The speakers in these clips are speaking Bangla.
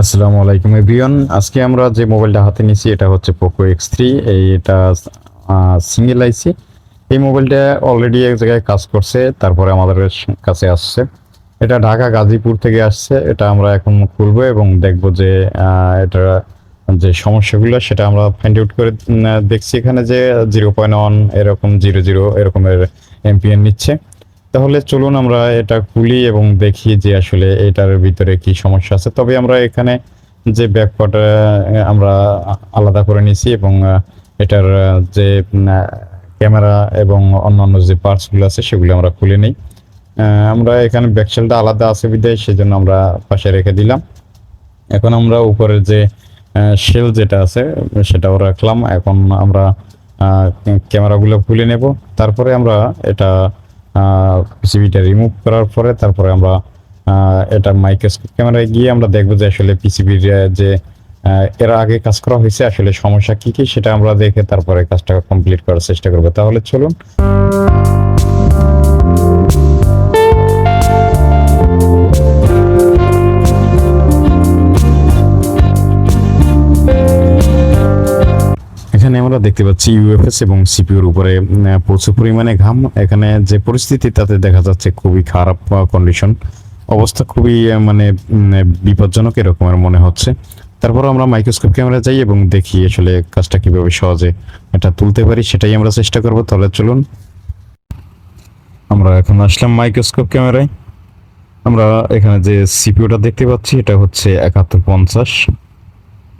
আসসালামু আলাইকুম এভরিওয়ান। আজকে আমরা যে মোবাইলটা হাতে নিয়েছি, এটা হচ্ছে পোকো এক্স থ্রি এটা সিঙ্গেল আইসি এই মোবাইলটা অলরেডি এক জায়গায় কাজ করছে, তারপরে আমাদের কাছে আসছে। এটা ঢাকা গাজীপুর থেকে আসছে, এটা আমরা এখন খুলবো এবং দেখব যে এটা যে সমস্যাগুলো, সেটা আমরা ফাইন্ড আউট করে দেখছি এখানে যে জিরো পয়েন্ট ওয়ান এরকম জিরো জিরো এরকমের এমপিএন নিচ্ছে। তাহলে চলুন আমরা এটা খুলি এবং দেখি যে আসলে এটার ভিতরে কি সমস্যা আছে। তবে আমরা এখানে যে ব্যাকপার্ট আমরা আলাদা করে নিয়েছি এবং এটার যে ক্যামেরা এবং অন্যান্য যে পার্টসগুলো আছে সেগুলো আমরা খুলে নিই। আমরা এখানে ব্যাকসেলটা আলাদা আছে বিদায় সেজন্য আমরা পাশে রেখে দিলাম। এখন আমরা উপরের যে শেল যেটা আছে সেটাও রাখলাম। এখন আমরা ক্যামেরাগুলো খুলে নেব। তারপরে আমরা এটা পিসিবিটা রিমুভ করার পরে তারপরে আমরা এটা মাইক্রোস্কোপ ক্যামেরায় গিয়ে আমরা দেখব যে আসলে পিসিবির যে এর আগে কাজ করা হয়েছে, আসলে সমস্যা কি কি সেটা আমরা দেখে তারপরে কাজটা কমপ্লিট করার চেষ্টা করব। তাহলে চলুন। দেখতে পাচ্ছি ইউএফএস এবং সিপিউর উপরে প্রচুর পরিমাণে ঘাম। এখানে যে পরিস্থিতি, তাতে দেখা যাচ্ছে খুবই খারাপ কন্ডিশন অবস্থা খুবই মানে বিপজ্জনক এরকমের মনে হচ্ছে। তারপর আমরা মাইক্রোস্কোপ ক্যামেরা যাই এবং দেখি আসলে কাজটা কীভাবে সহজে এটা তুলতে পারি, সেটাই আমরা চেষ্টা করব। তাহলে চলুন। আমরা এখন আসলাম মাইক্রোস্কোপ ক্যামেরায় আমরা এখানে যে সিপিউটা দেখতে পাচ্ছি, এটা হচ্ছে একাত্তর পঞ্চাশ।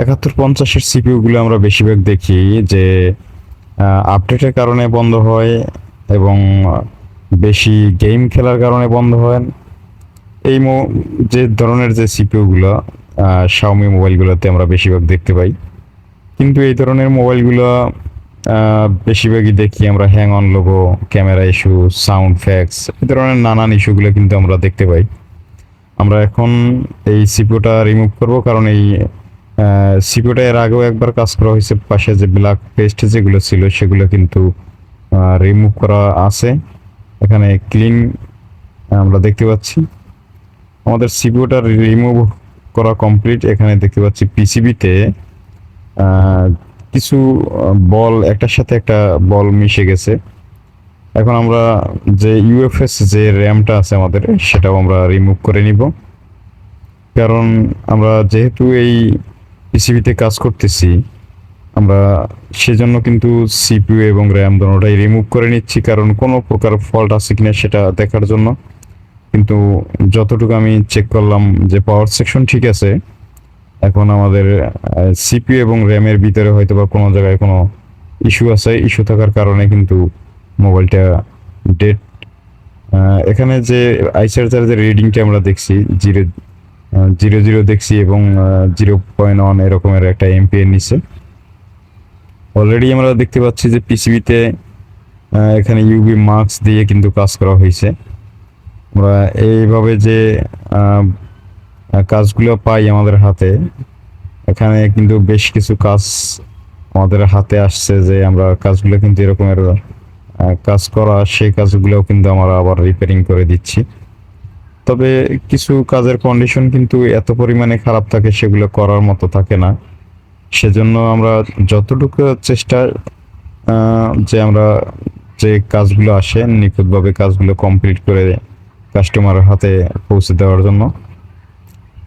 একাত্তর পঞ্চাশের সিপিইউ গুলো আমরা বেশিরভাগ দেখি যে আপডেটের কারণে বন্ধ হয় এবং বেশি গেম খেলার কারণে বন্ধ হয়। এই যে ধরনের যে সিপিইউ গুলো শাওমি মোবাইলগুলোতে আমরা বেশিরভাগ দেখতে পাই। কিন্তু এই ধরনের মোবাইলগুলো বেশিরভাগই দেখি আমরা hang on logo camera issue sound fax এই ধরনের নানান ইস্যুগুলো কিন্তু আমরা দেখতে পাই। আমরা এখন এই সিপিওটা রিমুভ করব কারণ এই সিপিওটা এর আগেও একবার কাজ করা হয়েছে, পাশে যে ব্ল্যাক পেস্ট যেগুলো ছিল সেগুলো কিন্তু রিমুভ করা আছে। এখানে ক্লিন আমরা দেখতে পাচ্ছি। আমাদের সিপিওটা রিমুভ করা কমপ্লিট এখানে দেখতে পাচ্ছি পিসিবিতে কিছু বল, একটার সাথে একটা বল মিশে গেছে। এখন আমরা যে ইউএফএস যে র্যামটা আছে আমাদের, সেটাও আমরা রিমুভ করে নিব। কারণ আমরা যেহেতু এই পিসিবিতে কাজ করতেছি, আমরা সেজন্য কিন্তু সিপিইউ এবং র্যাম দোনোটাই রিমুভ করে নিচ্ছি, কারণ কোনো প্রকার ফল্ট আছে কিনা সেটা দেখার জন্য। কিন্তু যতটুকু আমি চেক করলাম যে পাওয়ার সেকশন ঠিক আছে, এখন আমাদের সিপিইউ এবং র্যামের ভিতরে হয়তো বা কোনো জায়গায় কোনো ইস্যু আছে। ইস্যু থাকার কারণে কিন্তু মোবাইলটা ডেট এখানে যে আইচার্জার যে রিডিংটা আমরা দেখছি জিরো জিরো জিরো দেখছি এবং জিরো পয়েন্ট ওয়ান এরকমের একটা এমপিএন নিচ্ছে অলরেডি আমরা দেখতে পাচ্ছি যে পিসিবিতে এখানে ইউবি মার্কস দিয়ে কিন্তু কাজ করা হয়েছে। আমরা এইভাবে যে কাজগুলো পাই আমাদের হাতে, এখানে কিন্তু বেশ কিছু কাজ আমাদের হাতে আসছে যে আমরা কাজগুলো কিন্তু এরকমের কাজ করা, সেই কাজগুলোও কিন্তু আমরা আবার রিপেয়ারিং করে দিচ্ছি। তবে কিছু কাজের কন্ডিশন কিন্তু এত পরিমাণে খারাপ থাকে, সেগুলো করার মতো থাকে না। সেজন্য আমরা যতটুকু চেষ্টা যে আমরা যে কাজগুলো আসে, নিখুঁতভাবে কাজগুলো কমপ্লিট করে কাস্টমারের হাতে পৌঁছে দেওয়ার জন্য,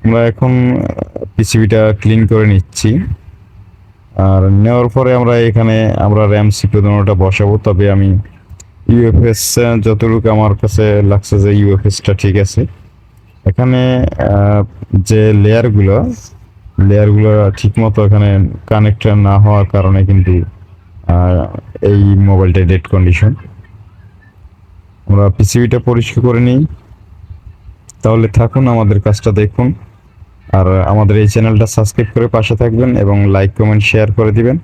আমরা এখন পিসিবিটা ক্লিন করে নিচ্ছি। আর নেওয়ার পরে আমরা এখানে আমরা র্যাম সিপি দুটোটা বসাবো, তবে আমি ইউএফএস যতটুকু আমার কাছে লাগছে যে ইউএফএসটা ঠিক আছে। এখানে যে লেয়ারগুলো লেয়ারগুলো ঠিকমতো এখানে কানেক্ট না হওয়ার কারণে কিন্তু এই মোবাইলটা ডেড কন্ডিশন আমরা পিসিবিটা পরিষ্কার করে নিই। তাহলে থাকুন, আমাদের কাজটা দেখুন। আর আমাদের এই চ্যানেলটা সাবস্ক্রাইব করে পাশে থাকবেন এবং লাইক কমেন্ট শেয়ার করে দিবেন।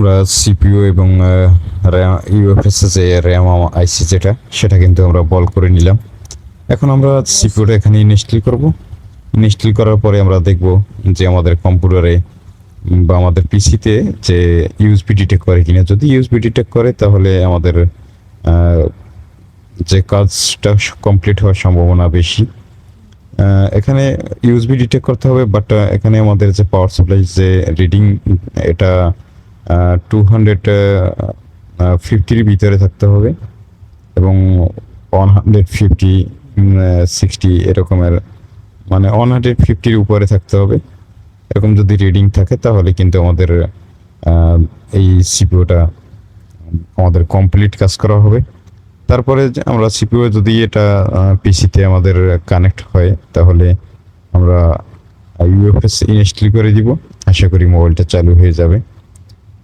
আমরা সিপিইউ এবং র্যাম ইউএফএস যে র্যাম আইসি যেটা, সেটা কিন্তু আমরা বল করে নিলাম। এখন আমরা সিপিইউটা এখানে ইনস্টল করব। ইনস্টল করার পরে আমরা দেখব যে আমাদের কম্পিউটারে বা আমাদের পিসিতে যে ইউএসবি ডিটেক্ট করে কিনা। যদি ইউএসবি ডিটেক্ট করে, তাহলে আমাদের যে কাজটা কমপ্লিট হওয়ার সম্ভাবনা বেশি। এখানে ইউএসবি ডিটেক্ট করতে হবে বাট এখানে আমাদের যে পাওয়ার সাপ্লাই যে রিডিং এটা টু হান্ড্রেড ফিফটির ভিতরে থাকতে হবে এবং ওয়ান হান্ড্রেড ফিফটি সিক্সটি এরকমের মানে ওয়ান হান্ড্রেড ফিফটির উপরে থাকতে হবে। এরকম যদি রিডিং থাকে তাহলে কিন্তু আমাদের এই সিপিওটা আমাদের কমপ্লিট কাজ করা হবে। তারপরে আমরা সিপিইউ যদি এটা পিসিতে আমাদের কানেক্ট হয় তাহলে আমরা ইউএফএস ইনস্টল করে দিব। আশা করি মোবাইলটা চালু হয়ে যাবে।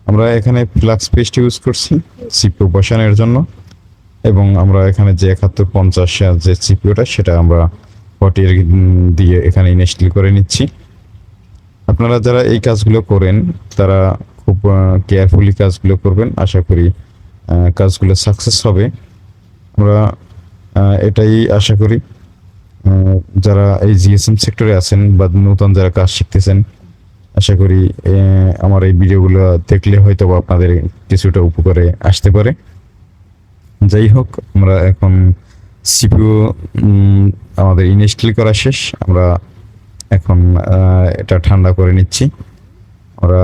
আমরা এখানে ফ্লাক্স পেস্ট ইউজ করছি সিপিইউ বসানোর জন্য, এবং আমরা এখানে যে একাত্তর পঞ্চাশ যে সিপিইউটা সেটা আমরা ফটির দিয়ে এখানে ইনস্টল করে নিচ্ছি। আপনারা যারা এই কাজগুলো করেন, তারা খুব কেয়ারফুলি কাজগুলো করবেন। আশা করি কাজগুলো সাকসেস হবে। আমরা এটাই আশা করি যারা এই জিএসএম সেক্টরে আছেন বা নতুন যারা কাজ শিখতেছেন আশা করি আমার এই ভিডিওগুলো দেখলে হয়তো আপনাদের কিছুটা উপকারে আসতে পারে। যাই হোক, আমরা এখন সিপিও আমাদের ইনস্টল করা শেষ। আমরা এখন এটা ঠান্ডা করে নিচ্ছি। আমরা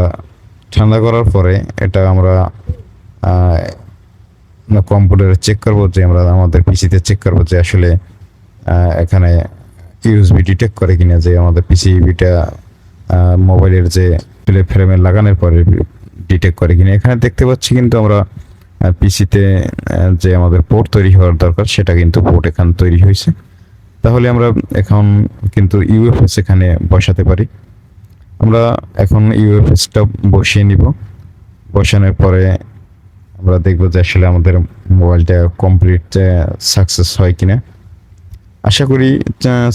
ঠান্ডা করার পরে এটা আমরা কম্পিউটারে চেক করব যে আমরা আমাদের পিসিতে চেক করব যে আসলে এখানে ইউএসবি ডিটেক্ট করে কিনা যে আমাদের পিসিবিটা মোবাইলের যে প্লে ফ্রেমে লাগানোর পরে ডিটেক্ট করে কিনা। এখানে দেখতে পাচ্ছি কিন্তু আমরা পিসিতে যে আমাদের পোর্ট তৈরি হওয়ার দরকার, সেটা কিন্তু পোর্ট এখানে তৈরি হয়েছে। তাহলে আমরা এখন কিন্তু ইউএফএস এখানে বসাতে পারি। আমরা এখন ইউএফএসটা বসিয়ে নিব। বসানোর পরে আমরা দেখব যে আসলে আমাদের মোবাইলটা কমপ্লিট সাকসেস হয় কিনা। আশা করি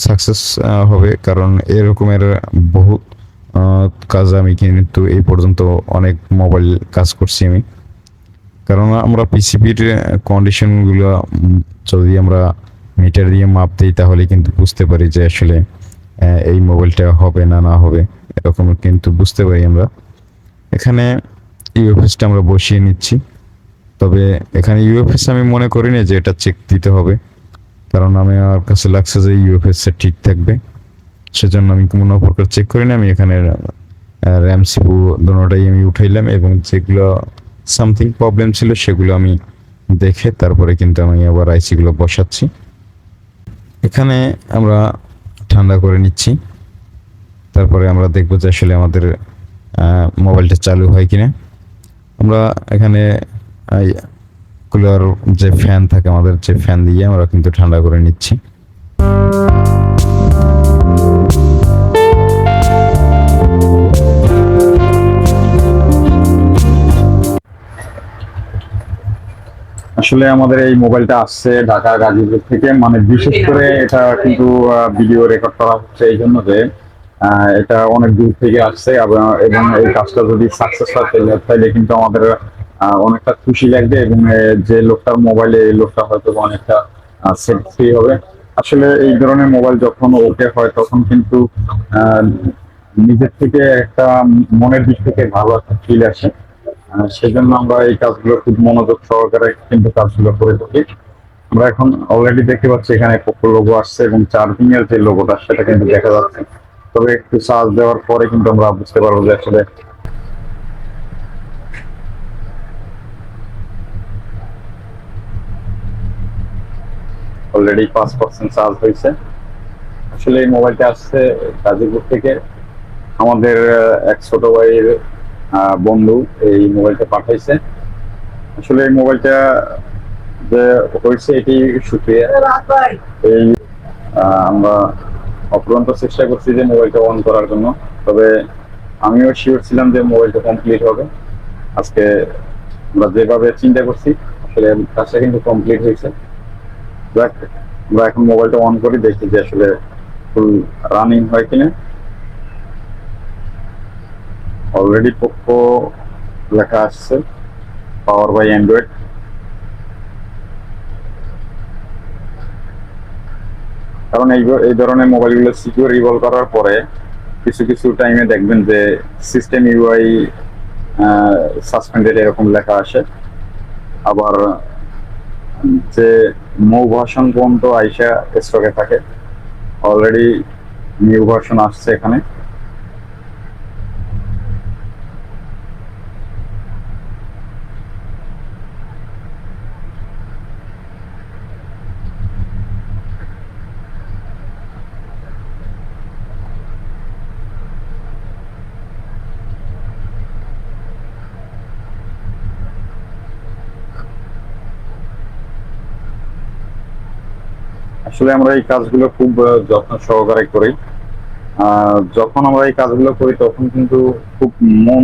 সাকসেস হবে, কারণ এরকমের বহু কাজ আমি কিন্তু এই পর্যন্ত অনেক মোবাইল কাজ করছি আমি। কারণ আমরা পিসিবির কন্ডিশনগুলো যদি আমরা মিটার দিয়ে মাপ দিই, তাহলে কিন্তু বুঝতে পারি যে আসলে এই মোবাইলটা হবে না না হবে এরকম কিন্তু বুঝতে পারি আমরা। এখানে ইউএফএসটা আমরা বসিয়ে নিচ্ছি। তবে এখানে ইউএফএস আমি মনে করি না যে এটা চেক দিতে হবে। কারণ আমি আমার কাছে লাগছে যে ইউএফএসটা ঠিক থাকবে। সেজন্য আমি কোনো প্রকার চেক করি না আমি এখানে র্যাম সিপু দুটোটাই আমি উঠাইলাম এবং যেগুলো সামথিং প্রবলেম ছিল সেগুলো আমি দেখে তারপরে কিন্তু আমি আবার আইসিগুলো বসাচ্ছি। এখানে আমরা ঠান্ডা করে নিচ্ছি। তারপরে আমরা দেখব যে আসলে আমাদের মোবাইলটা চালু হয় কিনা। আমরা এখানে কুলার যে ফ্যান থাকে আমাদের যে ফ্যান দিয়ে আমরা কিন্তু ঠান্ডা করে নিচ্ছি। আসলে আমাদের এই মোবাইলটা আসছে ঢাকা, গাজীপুর থেকে। মানে বিশেষ করে এটা কিন্তু ভিডিও রেকর্ড করা হচ্ছে এই জন্য যে এটা অনেক দূর থেকে আসছে এবং এই কাজটা যদি সাকসেস হয় তাহলে কিন্তু আমাদের অনেকটা খুশি লাগবে এবং যে লোকটার মোবাইলে এই লোকটা হয়তো অনেকটা সেট ফ্রি হবে। আসলে এই ধরনের মোবাইল যখন ওকে হয়, তখন কিন্তু নিজের থেকে একটা মনের দিক থেকে ভালো একটা ফিল আসে। সেজন্য আমরা এই কাজগুলো খুব মনোযোগ সহকারে কিন্তু কাজগুলো করে থাকি। আমরা এখন অলরেডি দেখতে পাচ্ছি এখানে পোকো লোগো আসছে এবং চার্জিং এর যে লোগোটা সেটা কিন্তু দেখা যাচ্ছে। তবে একটু চার্জ দেওয়ার পরে কিন্তু আমরা বুঝতে পারব যে আসলে অলরেডি পাঁচ পার্সেন্ট চার্জ হয়েছে। আসলে এই মোবাইলটা আসছে গাজীপুর থেকে। আমাদের এক ছোট ভাইয়ের বন্ধু এই মোবাইলটা পাঠাইছে। আসলে এই মোবাইলটা যে হয়েছে এটি সুক্রিয়া এই আমরা অপ্রান্ত চেষ্টা করছি যে মোবাইলটা অন করার জন্য। তবে আমিও শিওর ছিলাম যে মোবাইলটা কমপ্লিট হবে। আজকে আমরা যেভাবে চিন্তা করছি, আসলে কাজটা কিন্তু কমপ্লিট হয়েছে। আমরা এখন মোবাইলটা অন করি, দেখি যে আসলে ফুল রানিং হয় কিনা। অলরেডি পোকো লেখা আসছে পাওয়ার বাই অ্যান্ড্রয়েড কারণ এই এই ধরনের মোবাইলগুলো সিকিউর রিভলভ করার পরে কিছু কিছু টাইমে দেখবেন যে সিস্টেম ইউআই সাসপেন্ডেড এরকম লেখা আসে। আবার যে মৌ ভার্সন পর্যন্ত আইসা স্টকে থাকে। অলরেডি নিউ ভার্সন আসছে এখানে। আসলে আমরা এই কাজগুলো খুব যত্ন সহকারে করি। যখন আমরা এই কাজগুলো করি, তখন কিন্তু খুব মন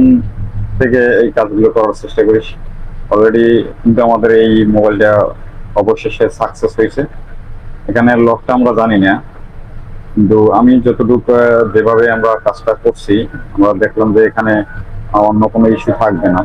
থেকে এই কাজগুলো করার চেষ্টা করি। অলরেডি কিন্তু আমাদের এই মোবাইলটা অবশেষে সাকসেস হয়েছে। এখানে লকটা আমরা জানি না। কিন্তু আমি যতটুকু যেভাবে আমরা কাজটা করছি, আমরা দেখলাম যে এখানে অন্য কোনো ইস্যু থাকবে না।